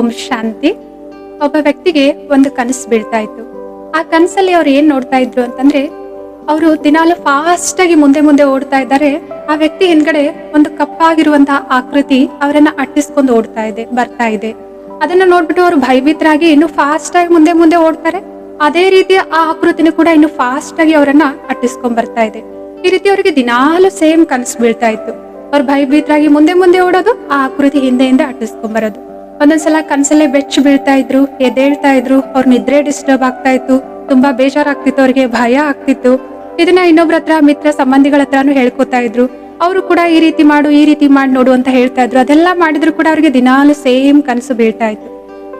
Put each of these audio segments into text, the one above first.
ಓಂ ಶಾಂತಿ, ಒಬ್ಬ ವ್ಯಕ್ತಿಗೆ ಒಂದು ಕನಸು ಬೀಳ್ತಾ ಇತ್ತು. ಆ ಕನಸಲ್ಲಿ ಅವ್ರು ಏನ್ ನೋಡ್ತಾ ಇದ್ರು ಅಂತಂದ್ರೆ, ಅವರು ದಿನಾಲು ಫಾಸ್ಟ್ ಆಗಿ ಮುಂದೆ ಮುಂದೆ ಓಡ್ತಾ ಇದ್ದಾರೆ. ಆ ವ್ಯಕ್ತಿ ಹಿಂದ್ಗಡೆ ಒಂದು ಕಪ್ಪಾಗಿರುವಂತಹ ಆಕೃತಿ ಅವರನ್ನ ಅಟ್ಟಿಸ್ಕೊಂಡು ಓಡ್ತಾ ಇದೆ, ಬರ್ತಾ ಇದೆ. ಅದನ್ನ ನೋಡ್ಬಿಟ್ಟು ಅವರು ಭಯಭೀತರಾಗಿ ಇನ್ನು ಫಾಸ್ಟ್ ಆಗಿ ಮುಂದೆ ಮುಂದೆ ಓಡ್ತಾರೆ. ಅದೇ ರೀತಿ ಆ ಆಕೃತಿನೂ ಕೂಡ ಇನ್ನು ಫಾಸ್ಟ್ ಆಗಿ ಅವರನ್ನ ಅಟ್ಟಿಸ್ಕೊಂಡ್ ಬರ್ತಾ ಇದೆ. ಈ ರೀತಿ ಅವರಿಗೆ ದಿನಾಲು ಸೇಮ್ ಕನಸು ಬೀಳ್ತಾ ಇತ್ತು. ಅವ್ರು ಭಯಭೀತರಾಗಿ ಮುಂದೆ ಮುಂದೆ ಓಡೋದು, ಆ ಆಕೃತಿ ಹಿಂದೆ ಹಿಂದೆ ಅಟ್ಟಿಸ್ಕೊಂಡ್ ಬರೋದು. ಒಂದೊಂದ್ಸಲ ಕನ್ಸಲ್ಲೇ ಬೆಚ್ಚ ಬೀಳ್ತಾ ಇದ್ರು, ಎದ್ದೇಳ್ತಾ ಇದ್ರು, ಅವ್ರ ನಿದ್ರೆ ಡಿಸ್ಟರ್ಬ್ ಆಗ್ತಾ ಇತ್ತು. ತುಂಬಾ ಬೇಜಾರಾಗ್ತಿತ್ತು ಅವ್ರಿಗೆ ಭಯ ಆಗ್ತಿತ್ತು. ಇದನ್ನ ಇನ್ನೊಬ್ರ ಹತ್ರ, ಮಿತ್ರ ಸಂಬಂಧಿಗಳ ಹತ್ರನೂ ಹೇಳ್ಕೊತಾ ಇದ್ರು. ಅವರು ಕೂಡ ಈ ರೀತಿ ಮಾಡು, ಈ ರೀತಿ ಮಾಡಿ, ನೋಡು ಅಂತ ಹೇಳ್ತಾ ಇದ್ರು. ಅದೆಲ್ಲ ಮಾಡಿದ್ರು ಕೂಡ ಅವ್ರಿಗೆ ದಿನಾಲು ಸೇಮ್ ಕನಸು ಬೀಳ್ತಾ ಇತ್ತು.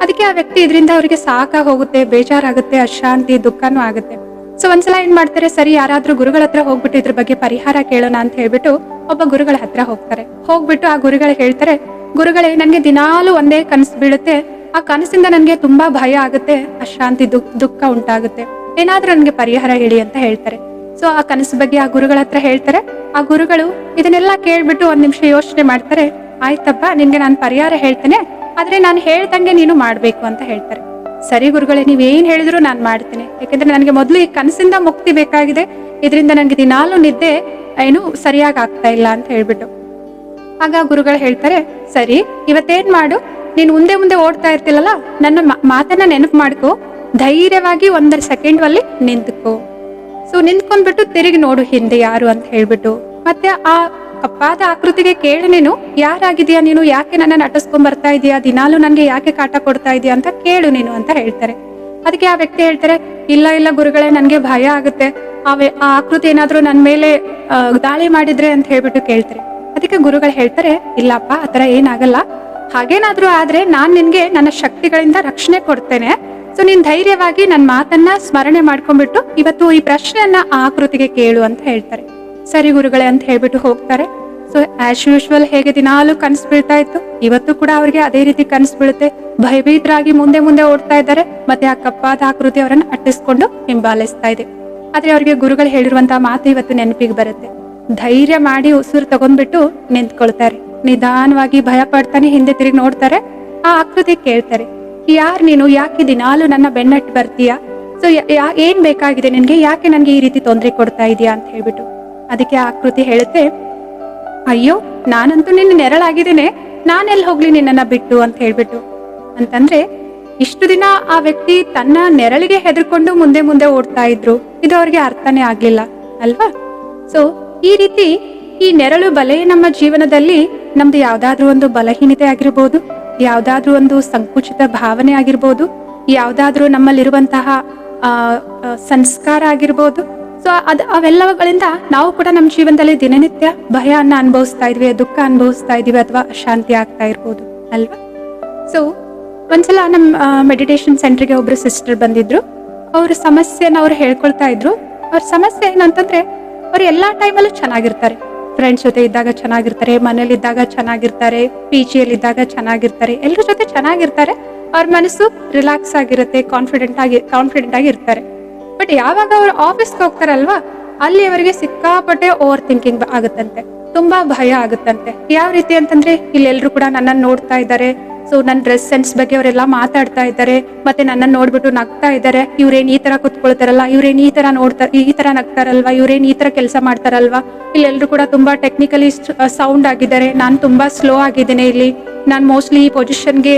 ಅದಕ್ಕೆ ಆ ವ್ಯಕ್ತಿ ಇದರಿಂದ ಅವರಿಗೆ ಸಾಕಾಗ ಹೋಗುತ್ತೆ, ಬೇಜಾರಾಗುತ್ತೆ, ಅಶಾಂತಿ, ದುಃಖನೂ ಆಗುತ್ತೆ. ಸೊ ಒಂದ್ಸಲ ಏನ್ ಮಾಡ್ತಾರೆ, ಸರಿ, ಯಾರಾದ್ರೂ ಗುರುಗಳ ಹತ್ರ ಹೋಗ್ಬಿಟ್ಟು ಇದ್ರ ಬಗ್ಗೆ ಪರಿಹಾರ ಕೇಳೋಣ ಅಂತ ಹೇಳ್ಬಿಟ್ಟು, ಒಬ್ಬ ಗುರುಗಳ ಹತ್ರ ಹೋಗ್ತಾರೆ. ಹೋಗ್ಬಿಟ್ಟು ಆ ಗುರುಗಳು ಹೇಳ್ತಾರೆ ಗುರುಗಳೇ, ನನಗೆ ದಿನಾಲು ಒಂದೇ ಕನಸು ಬೀಳುತ್ತೆ. ಆ ಕನಸಿಂದ ನನಗೆ ತುಂಬಾ ಭಯ ಆಗುತ್ತೆ, ಅಶಾಂತಿ ದುಃಖ ದುಃಖ ಉಂಟಾಗುತ್ತೆ. ಏನಾದ್ರೂ ನನಗೆ ಪರಿಹಾರ ಹೇಳಿ ಅಂತ ಹೇಳ್ತಾರೆ. ಸೊ ಆ ಕನಸು ಬಗ್ಗೆ ಆ ಗುರುಗಳ ಹತ್ರ ಹೇಳ್ತಾರೆ. ಆ ಗುರುಗಳು ಇದನ್ನೆಲ್ಲ ಕೇಳ್ಬಿಟ್ಟು ಒಂದ್ ನಿಮಿಷ ಯೋಚನೆ ಮಾಡ್ತಾರೆ. ಆಯ್ತಪ್ಪ, ನಿನ್ಗೆ ನಾನು ಪರಿಹಾರ ಹೇಳ್ತೇನೆ. ಆದ್ರೆ ನಾನು ಹೇಳ್ದಂಗೆ ನೀನು ಮಾಡ್ಬೇಕು ಅಂತ ಹೇಳ್ತಾರೆ. ಸರಿ ಗುರುಗಳೇ ನೀವ್ ಏನ್ ಹೇಳಿದ್ರು ನಾನು ಮಾಡ್ತೇನೆ. ಯಾಕಂದ್ರೆ ನನಗೆ ಮೊದಲು ಈ ಕನಸಿಂದ ಮುಕ್ತಿ ಬೇಕಾಗಿದೆ. ಇದರಿಂದ ನನಗೆ ದಿನಾಲು ನಿದ್ದೆ ಏನು ಸರಿಯಾಗಿ ಆಗ್ತಾ ಇಲ್ಲ ಅಂತ ಹೇಳ್ಬಿಟ್ಟು. ಆಗ ಗುರುಗಳು ಹೇಳ್ತಾರೆ, ಸರಿ, ಇವತ್ತೇನ್ ಮಾಡು? ನೀನು ಮುಂದೆ ಮುಂದೆ ಓಡ್ತಾ ಇರ್ತಿಲ್ಲಲ್ಲ, ನನ್ನ ಮಾತನ್ನ ನೆನಪು ಮಾಡ್ಕೋ. ಧೈರ್ಯವಾಗಿ ಒಂದರ ಸೆಕೆಂಡ್ ಅಲ್ಲಿ ನಿಂತ್ಕೊ. ಸೊ ನಿಂತ್ಕೊಂಡ್ಬಿಟ್ಟು ತಿರುಗಿ ನೋಡು ಹಿಂದೆ ಯಾರು ಅಂತ ಹೇಳ್ಬಿಟ್ಟು. ಮತ್ತೆ ಆ ಕಪ್ಪಾದ ಆಕೃತಿಗೆ ಕೇಳು ನೀನು, ಯಾರಾಗಿದ್ಯಾ ನೀನು? ಯಾಕೆ ನನ್ನ ನಟಿಸ್ಕೊಂಡ್ ಬರ್ತಾ ಇದೀಯಾ? ದಿನಾಲು ನನಗೆ ಯಾಕೆ ಕಾಟ ಕೊಡ್ತಾ ಇದೀಯಾ ಅಂತ ಕೇಳು ನೀನು ಅಂತ ಹೇಳ್ತಾರೆ. ಅದಕ್ಕೆ ಆ ವ್ಯಕ್ತಿ ಹೇಳ್ತಾರೆ, ಇಲ್ಲ ಇಲ್ಲ ಗುರುಗಳೇ ನನಗೆ ಭಯ ಆಗುತ್ತೆ. ಆ ಆಕೃತಿ ಏನಾದರೂ ನನ್ನ ಮೇಲೆ ದಾಳಿ ಮಾಡಿದ್ರೆ ಅಂತ ಹೇಳ್ಬಿಟ್ಟು ಕೇಳ್ತಾರೆ. ಅದಕ್ಕೆ ಗುರುಗಳು ಹೇಳ್ತಾರೆ, ಇಲ್ಲಪ್ಪ, ಆ ಆತರ ಏನಾಗಲ್ಲ. ಹಾಗೇನಾದ್ರೂ ಆದ್ರೆ ನಾನ್ ನಿನ್ಗೆ ನನ್ನ ಶಕ್ತಿಗಳಿಂದ ರಕ್ಷಣೆ ಕೊಡ್ತೇನೆ. ಸೊ ನೀನ್ ಧೈರ್ಯವಾಗಿ ನನ್ನ ಮಾತನ್ನ ಸ್ಮರಣೆ ಮಾಡ್ಕೊಂಡ್ಬಿಟ್ಟು ಇವತ್ತು ಈ ಪ್ರಶ್ನೆಯನ್ನ ಆಕೃತಿಗೆ ಕೇಳು ಅಂತ ಹೇಳ್ತಾರೆ. ಸರಿ ಗುರುಗಳೇ ಅಂತ ಹೇಳ್ಬಿಟ್ಟು ಹೋಗ್ತಾರೆ. ಸೊ ಆಸ್ ಯೂಶುವಲ್ ಹೇಗೆ ದಿನಾಲು ಕನಸು ಬೀಳ್ತಾ ಇತ್ತು. ಇವತ್ತು ಕೂಡ ಅವ್ರಿಗೆ ಅದೇ ರೀತಿ ಕನಸು ಬೀಳುತ್ತೆ. ಭಯಭೀತರಾಗಿ ಮುಂದೆ ಮುಂದೆ ಓಡ್ತಾ ಇದ್ದಾರೆ. ಮತ್ತೆ ಆ ಕಪ್ಪಾದ ಆಕೃತಿ ಅವರನ್ನ ಅಟ್ಟಿಸ್ಕೊಂಡು ಹಿಂಬಾಲಿಸ್ತಾ ಇದೆ. ಆದ್ರೆ ಅವ್ರಿಗೆ ಗುರುಗಳು ಹೇಳಿರುವಂತಹ ಮಾತು ಇವತ್ತು ನೆನಪಿಗೆ ಬರುತ್ತೆ. ಧೈರ್ಯ ಮಾಡಿ ಉಸಿರು ತಗೊಂಡ್ಬಿಟ್ಟು ನಿಂತ್ಕೊಳ್ತಾರೆ. ನಿಧಾನವಾಗಿ ಭಯ ಪಡ್ತಾನೆ ಹಿಂದೆ ತಿರುಗಿ ನೋಡ್ತಾರೆ. ಆ ಆಕೃತಿ ಕೇಳ್ತಾರೆ, ಯಾರ್ ನೀನು? ಯಾಕೆ ದಿನಾಲು ನನ್ನ ಬೆನ್ನಟ್ಟು ಬರ್ತೀಯಾ? ಸೊ ಏನ್ ಬೇಕಾಗಿದೆ ನಿನ್ಗೆ? ಯಾಕೆ ನನ್ಗೆ ಈ ರೀತಿ ತೊಂದರೆ ಕೊಡ್ತಾ ಇದೀಯಾ? ಅಂತ ಹೇಳ್ಬಿಟ್ಟು ಅದಕ್ಕೆ ಆ ಆಕೃತಿ ಹೇಳುತ್ತೆ, ಅಯ್ಯೋ, ನಾನಂತೂ ನಿನ್ನ ನೆರಳಾಗಿದ್ದೇನೆ. ನಾನೆಲ್ಲಿ ಹೋಗ್ಲಿ ನಿನ್ನನ್ನ ಬಿಟ್ಟು? ಅಂತ ಹೇಳ್ಬಿಟ್ಟು. ಅಂತಂದ್ರೆ, ಇಷ್ಟು ದಿನ ಆ ವ್ಯಕ್ತಿ ತನ್ನ ನೆರಳಿಗೆ ಹೆದರ್ಕೊಂಡು ಮುಂದೆ ಮುಂದೆ ಓಡ್ತಾ ಇದ್ರು. ಇದು ಅವ್ರಿಗೆ ಅರ್ಥನೇ ಆಗ್ಲಿಲ್ಲ, ಅಲ್ವಾ? ಸೊ ಈ ರೀತಿ ಈ ನೆರಳು ಬಲೆ ನಮ್ಮ ಜೀವನದಲ್ಲಿ ನಮ್ದು ಯಾವ್ದಾದ್ರೂ ಒಂದು ಬಲಹೀನತೆ ಆಗಿರ್ಬೋದು ಯಾವ್ದಾದ್ರೂ ಒಂದು ಸಂಕುಚಿತ ಭಾವನೆ ಆಗಿರ್ಬೋದು ಯಾವ್ದಾದ್ರೂ ನಮ್ಮಲ್ಲಿರುವಂತಹ ಆ, ಸಂಸ್ಕಾರ ಆಗಿರ್ಬೋದು. ಸೊ ಅದ್ ಅವೆಲ್ಲವುಗಳಿಂದ ನಾವು ಕೂಡ ನಮ್ಮ ಜೀವನದಲ್ಲಿ ದಿನನಿತ್ಯ ಭಯನ ಅನುಭವಿಸ್ತಾ ಇದ್ವಿ ದುಃಖ ಅನುಭವಿಸ್ತಾ ಇದೀವಿ ಅಥವಾ ಅಶಾಂತಿ ಆಗ್ತಾ ಇರ್ಬೋದು ಅಲ್ವಾ? ಸೊ ಒಂದ್ಸಲ ನಮ್ಮ ಮೆಡಿಟೇಷನ್ ಸೆಂಟರ್ಗೆ ಒಬ್ರು ಸಿಸ್ಟರ್ ಬಂದಿದ್ರು. ಅವ್ರ ಸಮಸ್ಯೆನ ಅವ್ರು ಹೇಳ್ಕೊಳ್ತಾ ಇದ್ರು. ಅವ್ರ ಸಮಸ್ಯೆ ಏನಂತಂದ್ರೆ ಅವ್ರು ಎಲ್ಲಾ ಟೈಮಲ್ಲೂ ಚೆನ್ನಾಗಿರ್ತಾರೆ. ಫ್ರೆಂಡ್ಸ್ ಜೊತೆ ಇದ್ದಾಗ ಚೆನ್ನಾಗಿರ್ತಾರೆ ಮನೇಲಿದ್ದಾಗ ಚೆನ್ನಾಗಿರ್ತಾರೆ ಪಿ ಜಿಯಲ್ಲಿ ಇದ್ದಾಗ ಚೆನ್ನಾಗಿರ್ತಾರೆ ಎಲ್ಲರ ಜೊತೆ ಚೆನ್ನಾಗಿರ್ತಾರೆ. ಅವ್ರ ಮನಸ್ಸು ರಿಲ್ಯಾಕ್ಸ್ ಆಗಿರುತ್ತೆ ಕಾನ್ಫಿಡೆಂಟ್ ಆಗಿ ಕಾನ್ಫಿಡೆಂಟ್ ಆಗಿ ಇರ್ತಾರೆ. ಬಟ್ ಯಾವಾಗ ಅವ್ರು ಆಫೀಸ್ಗೆ ಹೋಗ್ತಾರಲ್ವಾ ಅಲ್ಲಿ ಅವರಿಗೆ ಸಿಕ್ಕಾಪಟ್ಟೆ ಓವರ್ ಥಿಂಕಿಂಗ್ ಆಗುತ್ತಂತೆ. ತುಂಬಾ ಭಯ ಆಗುತ್ತಂತೆ. ಯಾವ ರೀತಿ ಅಂತಂದ್ರೆ ಇಲ್ಲೆಲ್ಲರೂ ಕೂಡ ನನ್ನನ್ನು ನೋಡ್ತಾ ಇದ್ದಾರೆ ಸೊ ನನ್ನ ಡ್ರೆಸ್ ಸೆನ್ಸ್ ಬಗ್ಗೆ ಅವರೆಲ್ಲ ಮಾತಾಡ್ತಾ ಇದ್ದಾರೆ, ಮತ್ತೆ ನನ್ನ ನೋಡ್ಬಿಟ್ಟು ನಗ್ತಾ ಇದ್ದಾರೆ. ಇವ್ರೇನ್ ಈ ತರ ಕುತ್ಕೊಳ್ತಾರಲ್ಲ, ಇವ್ರೇನ್ ಈ ತರ ನೋಡ್ತಾರೆ ಈ ತರ ನಗ್ತಾರಲ್ವಾ, ಇವ್ರೇನ್ ಈ ತರ ಕೆಲಸ ಮಾಡ್ತಾರಲ್ವಾ. ಇಲ್ಲೆಲ್ಲರೂ ಕೂಡ ತುಂಬಾ ಟೆಕ್ನಿಕಲಿ ಸೌಂಡ್ ಆಗಿದ್ದಾರೆ. ನಾನು ತುಂಬಾ ಸ್ಲೋ ಆಗಿದ್ದೇನೆ ಇಲ್ಲಿ. ನಾನು ಮೋಸ್ಟ್ಲಿ ಈ ಪೊಸಿಷನ್ಗೆ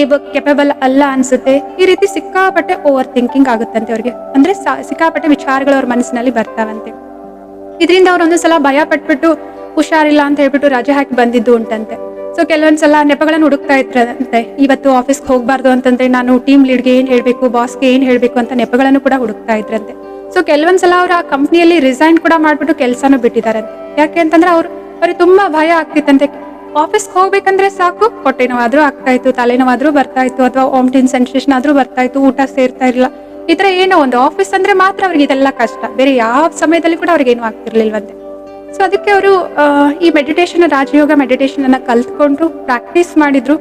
ಏಬ್ ಕೆಪಬಲ್ ಅಲ್ಲ ಅನ್ಸುತ್ತೆ. ಈ ರೀತಿ ಸಿಕ್ಕಾಪಟ್ಟೆ ಓವರ್ ಥಿಂಕಿಂಗ್ ಆಗುತ್ತಂತೆ ಅವ್ರಿಗೆ. ಅಂದ್ರೆ ಸಿಕ್ಕಾಪಟ್ಟೆ ವಿಚಾರಗಳು ಅವ್ರ ಮನಸ್ಸಿನಲ್ಲಿ ಬರ್ತಾವಂತೆ. ಇದರಿಂದ ಅವ್ರು ಸಲ ಭಯ ಪಟ್ಬಿಟ್ಟು, ಹುಷಾರಿಲ್ಲ ಅಂತ ಹೇಳ್ಬಿಟ್ಟು ರಜೆ ಹಾಕಿ ಬಂದಿದ್ದು ಉಂಟಂತೆ. ಸೊ ಕೆಲವೊಂದ್ಸಲ ನೆಪಗಳನ್ನು ಹುಡುಕ್ತಾ ಇದ್ರಂತೆ. ಇವತ್ತು ಆಫೀಸ್ಗೆ ಹೋಗಬಾರ್ದು ಅಂತಂದ್ರೆ ನಾನು ಟೀಮ್ ಲೀಡ್ಗೆ ಏನ್ ಹೇಳ್ಬೇಕು ಬಾಸ್ಗೆ ಏನ್ ಹೇಳ್ಬೇಕು ಅಂತ ನೆಪಗಳನ್ನು ಕೂಡ ಹುಡುಕ್ತಾ ಇದ್ರಂತೆ. ಸೊ ಕೆಲವೊಂದ್ಸಲ ಅವ್ರು ಆ ಕಂಪ್ನಿಯಲ್ಲಿ ರಿಸೈನ್ ಕೂಡ ಮಾಡ್ಬಿಟ್ಟು ಕೆಲಸನೂ ಬಿಟ್ಟಿದಾರಂತೆ. ಯಾಕೆ ಅಂತಂದ್ರೆ ಅವ್ರು, ಅವ್ರಿಗೆ ತುಂಬಾ ಭಯ ಆಗ್ತಿತ್ತಂತೆ. ಆಫೀಸ್ಗೆ ಹೋಗ್ಬೇಕಂದ್ರೆ ಸಾಕು, ಹೊಟ್ಟೆ ನೋವಾದ್ರೂ ಆಗ್ತಾ ಇತ್ತು ತಲೆನೋವಾದ್ರೂ ಬರ್ತಾ ಇತ್ತು, ಅಥವಾ ಓಮ್ಟಿನ್ ಸೆನ್ಸೇಷನ್ ಆದ್ರೂ ಬರ್ತಾ ಇತ್ತು, ಊಟ ಸೇರ್ತಾ ಇರಲಿಲ್ಲ. ಈ ತರ ಏನೋ ಒಂದು ಆಫೀಸ್ ಅಂದ್ರೆ ಮಾತ್ರ ಅವ್ರಿಗೆ ಇದೆಲ್ಲ ಕಷ್ಟ. ಬೇರೆ ಯಾವ ಸಮಯದಲ್ಲಿ ಕೂಡ ಅವ್ರಿಗೆ ಏನು ಆಗ್ತಿರ್ಲಿಲ್ವಂತೆ. ಸೊ ಅದಕ್ಕೆ ಅವರು ಈ ಮೆಡಿಟೇಷನ್ ರಾಜಯೋಗ ಮೆಡಿಟೇಷನ್ ಅನ್ನ ಕಲ್ತ್ಕೊಂಡು ಪ್ರಾಕ್ಟೀಸ್ ಮಾಡಿದ್ರು.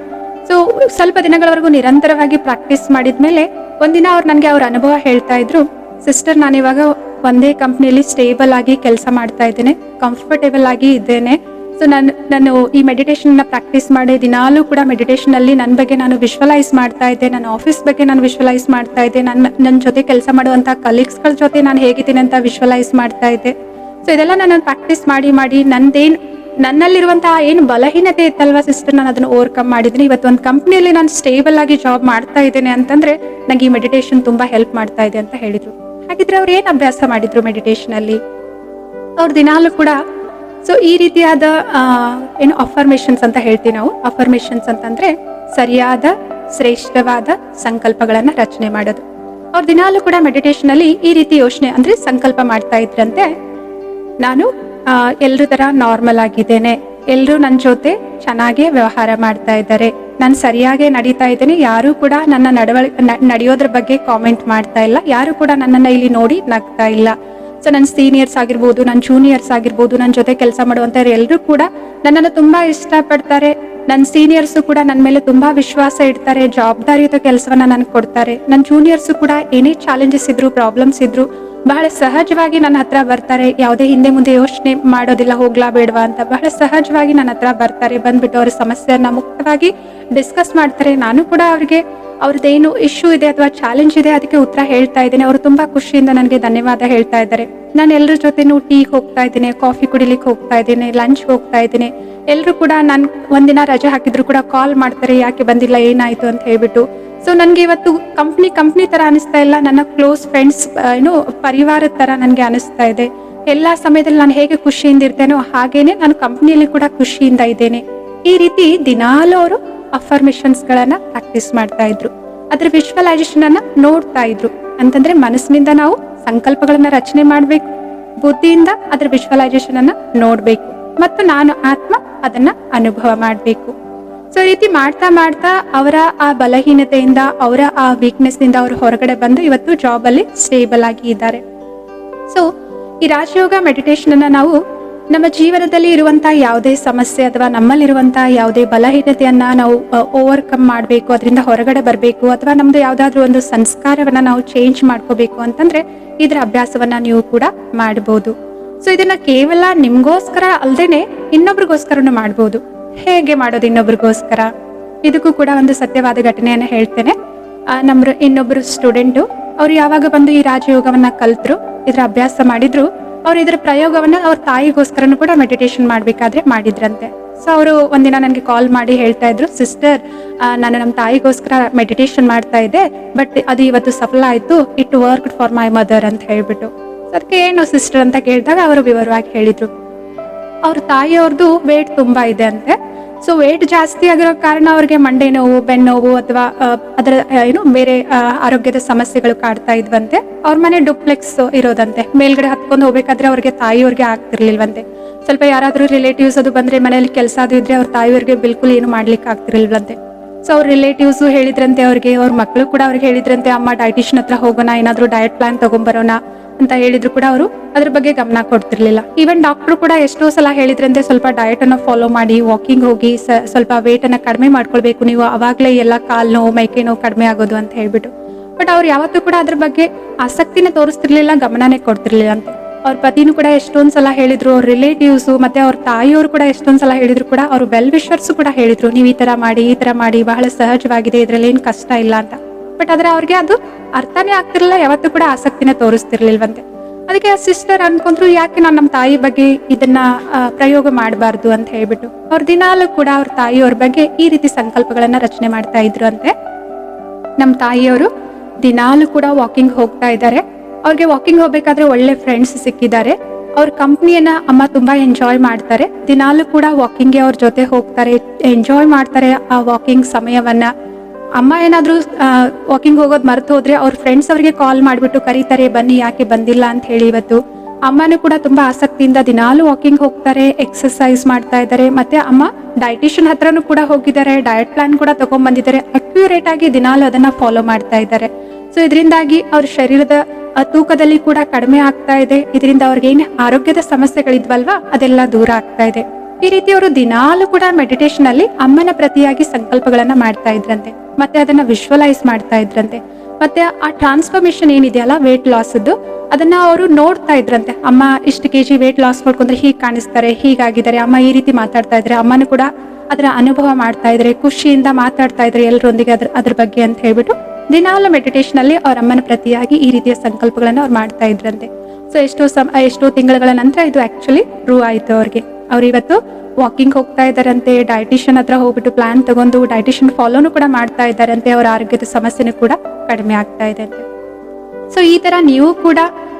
ಸೊ ಸ್ವಲ್ಪ ದಿನಗಳವರೆಗೂ ನಿರಂತರವಾಗಿ ಪ್ರಾಕ್ಟೀಸ್ ಮಾಡಿದ್ಮೇಲೆ ಒಂದಿನ ಅವ್ರು ನನಗೆ ಅವ್ರ ಅನುಭವ ಹೇಳ್ತಾ ಇದ್ರು. ಸಿಸ್ಟರ್ ನಾನು ಇವಾಗ ಒಂದೇ ಕಂಪ್ನಿಯಲ್ಲಿ ಸ್ಟೇಬಲ್ ಆಗಿ ಕೆಲಸ ಮಾಡ್ತಾ ಇದ್ದೇನೆ ಕಂಫರ್ಟೇಬಲ್ ಆಗಿ ಇದ್ದೇನೆ. ಸೊ ನಾನು ನಾನು ಈ ಮೆಡಿಟೇಷನ್ ಪ್ರಾಕ್ಟೀಸ್ ಮಾಡಿ ದಿನಾಲೂ ಕೂಡ ಮೆಡಿಟೇಷನ್ ಅಲ್ಲಿ ನನ್ನ ಬಗ್ಗೆ ನಾನು ವಿಶ್ವಲೈಸ್ ಮಾಡ್ತಾ ಇದ್ದೆ, ನನ್ನ ಆಫೀಸ್ ಬಗ್ಗೆ ನಾನು ವಿಶ್ವಲೈಸ್ ಮಾಡ್ತಾ ಇದ್ದೆ, ನನ್ನ ನನ್ನ ಜೊತೆ ಕೆಲಸ ಮಾಡುವಂಥ ಕಲೀಗ್ಸ್ಗಳ ಜೊತೆ ನಾನು ಹೇಗಿದ್ದೀನಿ ಅಂತ ವಿಶ್ವಲೈಸ್ ಮಾಡ್ತಾ ಇದ್ದೆ. ಸೊ ಇದೆಲ್ಲ ನಾನು ಪ್ರಾಕ್ಟೀಸ್ ಮಾಡಿ ಮಾಡಿ ನಂದೇನು ನನ್ನಲ್ಲಿರುವಂತಹ ಏನು ಬಲಹೀನತೆ ಇತ್ತಲ್ವಾ ಸಿಸ್ಟರ್ ನಾನು ಅದನ್ನು ಓವರ್ಕಮ್ ಮಾಡಿದ್ದೀನಿ. ಇವತ್ತು ಒಂದು ಕಂಪ್ನಿಯಲ್ಲಿ ನಾನು ಸ್ಟೇಬಲ್ ಆಗಿ ಜಾಬ್ ಮಾಡ್ತಾ ಇದ್ದೇನೆ ಅಂತಂದ್ರೆ ನಂಗೆ ಈ ಮೆಡಿಟೇಷನ್ ತುಂಬಾ ಹೆಲ್ಪ್ ಮಾಡ್ತಾ ಇದೆ ಅಂತ ಹೇಳಿದ್ರು. ಹಾಗಿದ್ರೆ ಅವ್ರು ಏನು ಅಭ್ಯಾಸ ಮಾಡಿದ್ರು ಮೆಡಿಟೇಷನ್ ಅಲ್ಲಿ ಅವ್ರ ದಿನಾಲು ಕೂಡ ಸೊ ಈ ರೀತಿಯಾದ ಏನು ಅಫರ್ಮೇಷನ್ಸ್ ಅಂತ ಹೇಳ್ತೀವಿ ನಾವು. ಅಫರ್ಮೇಷನ್ಸ್ ಅಂತಂದ್ರೆ ಸರಿಯಾದ, ಶ್ರೇಷ್ಠವಾದ ಸಂಕಲ್ಪಗಳನ್ನ ರಚನೆ ಮಾಡೋದು. ಅವ್ರ ದಿನಾಲು ಕೂಡ ಮೆಡಿಟೇಷನ್ ಅಲ್ಲಿ ಈ ರೀತಿ ಯೋಚನೆ ಅಂದ್ರೆ ಸಂಕಲ್ಪ ಮಾಡ್ತಾ ಇದ್ರಂತೆ. ನಾನು ಎಲ್ಲರ ತರ ನಾರ್ಮಲ್ ಆಗಿದ್ದೇನೆ. ಎಲ್ಲರೂ ನನ್ನ ಜೊತೆ ಚೆನ್ನಾಗಿ ವ್ಯವಹಾರ ಮಾಡ್ತಾ ಇದ್ದಾರೆ. ನಾನು ಸರಿಯಾಗಿ ನಡೀತಾ ಇದ್ದೇನೆ. ಯಾರು ಕೂಡ ನನ್ನ ನಡವಳಿ ನಡೆಯೋದ್ರ ಬಗ್ಗೆ ಕಾಮೆಂಟ್ ಮಾಡ್ತಾ ಇಲ್ಲ. ಯಾರು ಕೂಡ ನನ್ನನ್ನ ಇಲ್ಲಿ ನೋಡಿ ನಗ್ತಾ ಇಲ್ಲ. ಸೊ ನನ್ನ ಸೀನಿಯರ್ಸ್ ಆಗಿರ್ಬೋದು ನನ್ನ ಜೂನಿಯರ್ಸ್ ಆಗಿರ್ಬೋದು ನನ್ನ ಜೊತೆ ಕೆಲಸ ಮಾಡುವಂಥವ್ರು ಎಲ್ಲರೂ ಕೂಡ ನನ್ನನ್ನು ತುಂಬಾ ಇಷ್ಟಪಡ್ತಾರೆ. ನನ್ನ ಸೀನಿಯರ್ಸು ಕೂಡ ನನ್ನ ಮೇಲೆ ತುಂಬಾ ವಿಶ್ವಾಸ ಇಡ್ತಾರೆ. ಜವಾಬ್ದಾರಿಯುತ ಕೆಲಸವನ್ನ ನನಗೆ ಕೊಡ್ತಾರೆ. ನನ್ನ ಜೂನಿಯರ್ಸು ಕೂಡ ಏನೇ ಚಾಲೆಂಜಸ್ ಇದ್ರು ಪ್ರಾಬ್ಲಮ್ಸ್ ಇದ್ರು ಬಹಳ ಸಹಜವಾಗಿ ನನ್ನ ಹತ್ರ ಬರ್ತಾರೆ. ಯಾವುದೇ ಹಿಂದೆ ಮುಂದೆ ಯೋಚನೆ ಮಾಡೋದಿಲ್ಲ, ಹೋಗ್ಲಾ ಬೇಡವಾ ಅಂತ ಬಹಳ ಸಹಜವಾಗಿ ನನ್ನ ಹತ್ರ ಬರ್ತಾರೆ. ಬಂದ್ಬಿಟ್ಟು ಅವ್ರ ಸಮಸ್ಯೆಯನ್ನ ಮುಕ್ತವಾಗಿ ಡಿಸ್ಕಸ್ ಮಾಡ್ತಾರೆ. ನಾನು ಕೂಡ ಅವ್ರಿಗೆ ಅವ್ರದ್ದೇನು ಇಶ್ಯೂ ಇದೆ ಅಥವಾ ಚಾಲೆಂಜ್ ಇದೆ ಅದಕ್ಕೆ ಉತ್ತರ ಹೇಳ್ತಾ ಇದ್ದೇನೆ. ಅವರು ತುಂಬಾ ಖುಷಿಯಿಂದ ನನಗೆ ಧನ್ಯವಾದ ಹೇಳ್ತಾ ಇದ್ದಾರೆ. ನಾನು ಎಲ್ಲರ ಜೊತೆನೂ ಟೀ ಹೋಗ್ತಾ ಇದ್ದೀನಿ ಕಾಫಿ ಕುಡಿಲಿಕ್ಕೆ ಹೋಗ್ತಾ ಇದ್ದೀನಿ ಲಂಚ್ ಹೋಗ್ತಾ ಇದ್ದೀನಿ. ಎಲ್ಲರೂ ಕೂಡ ನಾನು ಒಂದಿನ ರಜೆ ಹಾಕಿದ್ರು ಕೂಡ ಕಾಲ್ ಮಾಡ್ತಾರೆ, ಯಾಕೆ ಬಂದಿಲ್ಲ, ಏನಾಯ್ತು ಅಂತ ಹೇಳ್ಬಿಟ್ಟು. ಸೊ ನನಗೆ ಇವತ್ತು ಕಂಪ್ನಿ ಕಂಪ್ನಿ ತರ ಅನಿಸ್ತಾ ಇಲ್ಲ. ನನ್ನ ಕ್ಲೋಸ್ ಫ್ರೆಂಡ್ಸ್ ಏನು ಪರಿವಾರದ ತರ ನನಗೆ ಅನಿಸ್ತಾ ಇದೆ. ಎಲ್ಲಾ ಸಮಯದಲ್ಲಿ ನಾನು ಹೇಗೆ ಖುಷಿಯಿಂದ ಇರ್ತೇನೋ ಹಾಗೇನೆ ನಾನು ಕಂಪ್ನಿಯಲ್ಲಿ ಕೂಡ ಖುಷಿಯಿಂದ ಇದ್ದೇನೆ. ಈ ರೀತಿ ದಿನಾಲೂ ಅವರು ಅಫರ್ಮೇಷನ್ಸ್ ಗಳನ್ನ ಪ್ರಾಕ್ಟೀಸ್ ಮಾಡ್ತಾ ಇದ್ರು. ಅದ್ರ ವಿಶ್ವಲೈಸೇಷನ್ ಅನ್ನ ನೋಡ್ತಾ ಇದ್ರು. ಅಂತಂದ್ರೆ ಮನಸ್ಸಿನಿಂದ ನಾವು ಸಂಕಲ್ಪಗಳನ್ನ ರಚನೆ ಮಾಡ್ಬೇಕು. ಬುದ್ಧಿಯಿಂದ ಅದ್ರ ವಿಶ್ವಲೈಸೇಷನ್ ಅನ್ನ ನೋಡ್ಬೇಕು. ಮತ್ತು ನಾನು ಆತ್ಮ ಅದನ್ನ ಅನುಭವ ಮಾಡ್ಬೇಕು. ಸೊ ರೀತಿ ಮಾಡ್ತಾ ಮಾಡ್ತಾ ಅವರ ಆ ಬಲಹೀನತೆಯಿಂದ, ಅವರ ಆ ವೀಕ್ನೆಸ್ನಿಂದ ಅವರು ಹೊರಗಡೆ ಬಂದು ಇವತ್ತು ಜಾಬ್ ಅಲ್ಲಿ ಸ್ಟೇಬಲ್ ಆಗಿ ಇದ್ದಾರೆ. ಸೊ ಈ ರಾಜಯೋಗ ಮೆಡಿಟೇಷನ್ ಅನ್ನ ನಾವು ನಮ್ಮ ಜೀವನದಲ್ಲಿ ಇರುವಂತಹ ಯಾವುದೇ ಸಮಸ್ಯೆ ಅಥವಾ ನಮ್ಮಲ್ಲಿರುವಂತಹ ಯಾವುದೇ ಬಲಹೀನತೆಯನ್ನ ನಾವು ಓವರ್ಕಮ್ ಮಾಡಬೇಕು, ಅದರಿಂದ ಹೊರಗಡೆ ಬರಬೇಕು, ಅಥವಾ ನಮ್ದು ಯಾವ್ದಾದ್ರು ಒಂದು ಸಂಸ್ಕಾರವನ್ನ ನಾವು ಚೇಂಜ್ ಮಾಡ್ಕೋಬೇಕು ಅಂತಂದ್ರೆ ಇದರ ಅಭ್ಯಾಸವನ್ನ ನೀವು ಕೂಡ ಮಾಡಬಹುದು ಸೊ ಇದನ್ನ ಕೇವಲ ನಿಮ್ಗೋಸ್ಕರ ಅಲ್ದೇನೆ ಇನ್ನೊಬ್ರಿಗೋಸ್ಕರನು ಮಾಡ್ಬೋದು. ಹೇಗೆ ಮಾಡೋದು ಇನ್ನೊಬ್ರಿಗೋಸ್ಕರ? ಇದಕ್ಕೂ ಕೂಡ ಒಂದು ಸತ್ಯವಾದ ಘಟನೆಯನ್ನ ಹೇಳ್ತೇನೆ. ನಮ್ಮ ಇನ್ನೊಬ್ರು ಸ್ಟೂಡೆಂಟು. ಅವ್ರು ಯಾವಾಗ ಬಂದು ಈ ರಾಜಯೋಗವನ್ನ ಕಲ್ತ್ರು, ಇದ್ರ ಅಭ್ಯಾಸ ಮಾಡಿದ್ರು, ಅವ್ರು ಇದ್ರ ಪ್ರಯೋಗವನ್ನ ಅವ್ರ ತಾಯಿಗೋಸ್ಕರನು ಕೂಡ ಮೆಡಿಟೇಷನ್ ಮಾಡ್ಬೇಕಾದ್ರೆ ಮಾಡಿದ್ರಂತೆ. ಸೊ ಅವರು ಒಂದಿನ ನನಗೆ ಕಾಲ್ ಮಾಡಿ ಹೇಳ್ತಾ ಇದ್ರು ಸಿಸ್ಟರ್ ನಾನು ನಮ್ಮ ತಾಯಿಗೋಸ್ಕರ ಮೆಡಿಟೇಷನ್ ಮಾಡ್ತಾ ಇದ್ದೆ ಬಟ್ ಅದು ಇವತ್ತು ಸಫಲ ಆಯ್ತು it work for my mother ಅಂತ ಹೇಳ್ಬಿಟ್ಟು. ಅದಕ್ಕೆ ಏನು ಸಿಸ್ಟರ್ ಅಂತ ಕೇಳಿದಾಗ ಅವರು ವಿವರವಾಗಿ ಹೇಳಿದ್ರು. ಅವ್ರ ತಾಯಿಯವ್ರದ್ದು ವೇಟ್ ತುಂಬಾ ಇದೆ ಅಂತೆ. ಸೊ ವೇಟ್ ಜಾಸ್ತಿ ಆಗಿರೋ ಕಾರಣ ಅವ್ರಿಗೆ ಮಂಡೆ ನೋವು ಬೆನ್ನೋವು ಅಥವಾ ಅದರ ಏನು ಬೇರೆ ಆರೋಗ್ಯದ ಸಮಸ್ಯೆಗಳು ಕಾಡ್ತಾ ಇದ್ವಂತೆ. ಅವ್ರ ಮನೆ ಡುಪ್ಲೆಕ್ಸ್ ಇರೋದಂತೆ. ಮೇಲ್ಗಡೆ ಹತ್ಕೊಂಡು ಹೋಗ್ಬೇಕಾದ್ರೆ ಅವ್ರಿಗೆ ತಾಯಿಯವ್ರಿಗೆ ಆಗ್ತಿರ್ಲಿಲ್ವಂತೆ. ಸ್ವಲ್ಪ ಯಾರಾದ್ರೂ ರಿಲೇಟಿವ್ಸ್ ಅದು ಬಂದ್ರೆ ಮನೆಯಲ್ಲಿ ಕೆಲಸ ಅದು ಇದ್ರೆ ಅವ್ರ ತಾಯಿಯವ್ರಿಗೆ ಬಿಲ್ಕುಲ್ ಏನು ಮಾಡ್ಲಿಕ್ಕೆ ಆಗ್ತಿರ್ಲಿಲ್ವಂತೆ ಸೊ ಅವ್ರ ರಿಲೇಟಿವ್ಸ್ ಹೇಳಿದ್ರಂತೆ ಅವ್ರಿಗೆ, ಅವ್ರ ಮಕ್ಕಳು ಕೂಡ ಅವ್ರಿಗೆ ಹೇಳಿದ್ರಂತೆ, ಅಮ್ಮ ಡೈಟಿಷನ್ ಹತ್ರ ಹೋಗೋಣ, ಏನಾದ್ರೂ ಡಯಟ್ ಪ್ಲಾನ್ ತೊಗೊಂಬರೋಣ, ಅಂತ ಹೇಳಿದ್ರು ಕೂಡ ಅವರು ಅದ್ರ ಬಗ್ಗೆ ಗಮನ ಕೊಡ್ತಿರ್ಲಿಲ್ಲ. ಈವನ್ ಡಾಕ್ಟರ್ ಕೂಡ ಎಷ್ಟೋ ಸಲ ಹೇಳಿದ್ರಂತೆ, ಸ್ವಲ್ಪ ಡಯಟ್ ಅನ್ನ ಫಾಲೋ ಮಾಡಿ ವಾಕಿಂಗ್ ಹೋಗಿ ಸ್ವಲ್ಪ ವೇಟ್ ಅನ್ನ ಕಡಿಮೆ ಮಾಡ್ಕೊಳ್ಬೇಕು ನೀವು, ಅವಾಗಲೇ ಎಲ್ಲ ಕಾಲ್ ನೋವು, ಮೈಕೈ ನೋವು ಕಡಿಮೆ ಆಗೋದು, ಅಂತ ಹೇಳ್ಬಿಟ್ಟು. ಬಟ್ ಅವ್ರು ಯಾವತ್ತೂ ಕೂಡ ಅದ್ರ ಬಗ್ಗೆ ಆಸಕ್ತಿನ ತೋರಿಸ್ತಿರ್ಲಿಲ್ಲ, ಗಮನನೇ ಕೊಡ್ತಿರ್ಲಿಲ್ಲ ಅಂತೆ. ಅವ್ರ ಪತಿನೂ ಕೂಡ ಎಷ್ಟೊಂದ್ ಸಲ ಹೇಳಿದ್ರು, ಅವ್ರ ರಿಲೇಟಿವ್ಸ್ ಮತ್ತೆ ಅವ್ರ ತಾಯಿಯವರು ಕೂಡ ಎಷ್ಟೊಂದು ಸಲ ಹೇಳಿದ್ರು ಕೂಡ ಅವ್ರ ವೆಲ್ ವಿಶರ್ಸ್ ಕೂಡ ಹೇಳಿದ್ರು, ನೀವು ಈ ತರ ಮಾಡಿ, ಈ ತರ ಮಾಡಿ, ಬಹಳ ಸಹಜವಾಗಿದೆ, ಇದ್ರಲ್ಲಿ ಏನು ಕಷ್ಟ ಇಲ್ಲ ಅಂತ. ಬಟ್ ಆದ್ರೆ ಅವ್ರಿಗೆ ಅದು ಅರ್ಥನೇ ಆಗ್ತಿರಲಿಲ್ಲ, ಯಾವತ್ತೂ ಕೂಡ ಆಸಕ್ತಿನ ತೋರಿಸ್ತಿರ್ಲಿಲ್ವಂತೆ. ಅದಕ್ಕೆ ಸಿಸ್ಟರ್ ಅನ್ಕೊಂಡ್ರು, ಯಾಕೆ ನಾನು ನಮ್ಮ ತಾಯಿ ಬಗ್ಗೆ ಇದನ್ನ ಪ್ರಯೋಗ ಮಾಡಬಾರ್ದು ಅಂತ ಹೇಳ್ಬಿಟ್ಟು. ಅವ್ರ ದಿನಾಲೂ ಕೂಡ ಅವ್ರ ತಾಯಿಯವ್ರ ಬಗ್ಗೆ ಈ ರೀತಿ ಸಂಕಲ್ಪಗಳನ್ನ ರಚನೆ ಮಾಡ್ತಾ ಇದ್ರು ಅಂತೆ. ನಮ್ಮ ತಾಯಿಯವರು ದಿನಾಲು ಕೂಡ ವಾಕಿಂಗ್ ಹೋಗ್ತಾ ಇದ್ದಾರೆ. ಅವ್ರಿಗೆ ವಾಕಿಂಗ್ ಹೋಗ್ಬೇಕಾದ್ರೆ ಒಳ್ಳೆ ಫ್ರೆಂಡ್ಸ್ ಸಿಕ್ಕಿದ್ದಾರೆ. ಅವ್ರ ಕಂಪ್ನಿಯನ್ನ ಅಮ್ಮ ತುಂಬಾ ಎಂಜಾಯ್ ಮಾಡ್ತಾರೆ. ದಿನಾಲು ಕೂಡ ವಾಕಿಂಗ್ಗೆ ಅವ್ರ ಜೊತೆ ಹೋಗ್ತಾರೆ ಎಂಜಾಯ್ ಮಾಡ್ತಾರೆ ಆ ವಾಕಿಂಗ್ ಸಮಯವನ್ನ. ಅಮ್ಮ ಏನಾದರೂ ವಾಕಿಂಗ್ ಹೋಗೋದು ಮರೆತು ಹೋದ್ರೆ ಅವ್ರ ಫ್ರೆಂಡ್ಸ್ ಅವ್ರಿಗೆ ಕಾಲ್ ಮಾಡಿಬಿಟ್ಟು ಕರೀತಾರೆ, ಬನ್ನಿ, ಯಾಕೆ ಬಂದಿಲ್ಲ? ಅಂತ ಹೇಳಿ ಇವತ್ತು. ಅಮ್ಮನೂ ಕೂಡ ತುಂಬಾ ಆಸಕ್ತಿಯಿಂದ ದಿನಾಲು ವಾಕಿಂಗ್ ಹೋಗ್ತಾರೆ ಎಕ್ಸರ್ಸೈಸ್ ಮಾಡ್ತಾ ಇದ್ದಾರೆ. ಮತ್ತೆ ಅಮ್ಮ ಡಯಟಿಷಿಯನ್ ಹತ್ರನೂ ಕೂಡ ಹೋಗಿದ್ದಾರೆ ಡಯಟ್ ಪ್ಲಾನ್ ಕೂಡ ತಗೊಂಡ್ ಬಂದಿದ್ದಾರೆ ಅಕ್ಯುರೇಟ್ ಆಗಿ ದಿನಾಲು ಅದನ್ನ ಫಾಲೋ ಮಾಡ್ತಾ ಇದ್ದಾರೆ. ಸೊ ಇದರಿಂದಾಗಿ ಅವ್ರ ಶರೀರದ ತೂಕದಲ್ಲಿ ಕೂಡ ಕಡಿಮೆ ಆಗ್ತಾ ಇದೆ. ಇದರಿಂದ ಅವ್ರಿಗೆ ಏನು ಆರೋಗ್ಯದ ಸಮಸ್ಯೆಗಳಿದ್ವಲ್ವಾ? ಅದೆಲ್ಲ ದೂರ ಆಗ್ತಾ ಇದೆ. ಈ ರೀತಿ ಅವರು ದಿನಾಲು ಕೂಡ ಮೆಡಿಟೇಷನ್ ಅಲ್ಲಿ ಅಮ್ಮನ ಪ್ರತಿಯಾಗಿ ಸಂಕಲ್ಪಗಳನ್ನ ಮಾಡ್ತಾ ಇದ್ರಂತೆ. ಮತ್ತೆ ಅದನ್ನ ವಿಶ್ವಲೈಸ್ ಮಾಡ್ತಾ ಇದ್ರಂತೆ. ಮತ್ತೆ ಆ ಟ್ರಾನ್ಸ್ಫಾರ್ಮೇಶನ್ ಏನಿದೆಯಲ್ಲ ವೇಟ್ ಲಾಸ್ದು ಅದನ್ನ ಅವರು ನೋಡ್ತಾ ಇದ್ರಂತೆ. ಅಮ್ಮ ಇಷ್ಟು ಕೆಜಿ ವೇಟ್ ಲಾಸ್ ಮಾಡ್ಕೊಂಡ್ರೆ ಹೀಗೆ ಕಾಣಿಸ್ತಾರೆ, ಹೀಗಾಗಿದ್ದಾರೆ. ಅಮ್ಮ ಈ ರೀತಿ ಮಾತಾಡ್ತಾ ಇದ್ರೆ, ಅಮ್ಮನೂ ಕೂಡ ಅದರ ಅನುಭವ ಮಾಡ್ತಾ ಇದ್ರೆ, ಖುಷಿಯಿಂದ ಮಾತಾಡ್ತಾ ಇದ್ರೆ ಎಲ್ಲರೊಂದಿಗೆ ಅದ್ರ ಅದ್ರ ಬಗ್ಗೆ ಅಂತ ಹೇಳ್ಬಿಟ್ಟು ದಿನಾಲು ಮೆಡಿಟೇಷನ್ ಅಲ್ಲಿ ಅವ್ರ ಅಮ್ಮನ ಪ್ರತಿಯಾಗಿ ಈ ರೀತಿಯ ಸಂಕಲ್ಪಗಳನ್ನ ಅವ್ರು ಮಾಡ್ತಾ ಇದ್ರಂತೆ. ಸೊ ಎಷ್ಟೋ ಸಮ, ಎಷ್ಟೋ ತಿಂಗಳ ನಂತರ ಇದು ಆಕ್ಚುಲಿ ಪ್ರೂವ್ ಆಯ್ತು ಅವ್ರಿಗೆ. ಅವ್ರು ಇವತ್ತು ವಾಕಿಂಗ್ ಹೋಗ್ತಾ ಇದ್ದಾರಂತೆ ಡಯಟಿಷಿಯನ್ ಹತ್ರ ಹೋಗ್ಬಿಟ್ಟು ಪ್ಲಾನ್ ತಗೊಂಡು ಡಯಟಿಷಿಯನ್ ಫಾಲೋನು ಕೂಡ ಮಾಡ್ತಾ ಇದ್ದಾರಂತೆ, ಅವರ ಆರೋಗ್ಯದ ಸಮಸ್ಯೆನೂ ಕೂಡ ಕಡಿಮೆ ಆಗ್ತಾ ಇದೆ ಅಂತೆ. ಸೊ ಈ ತರ ನೀವು ಕೂಡ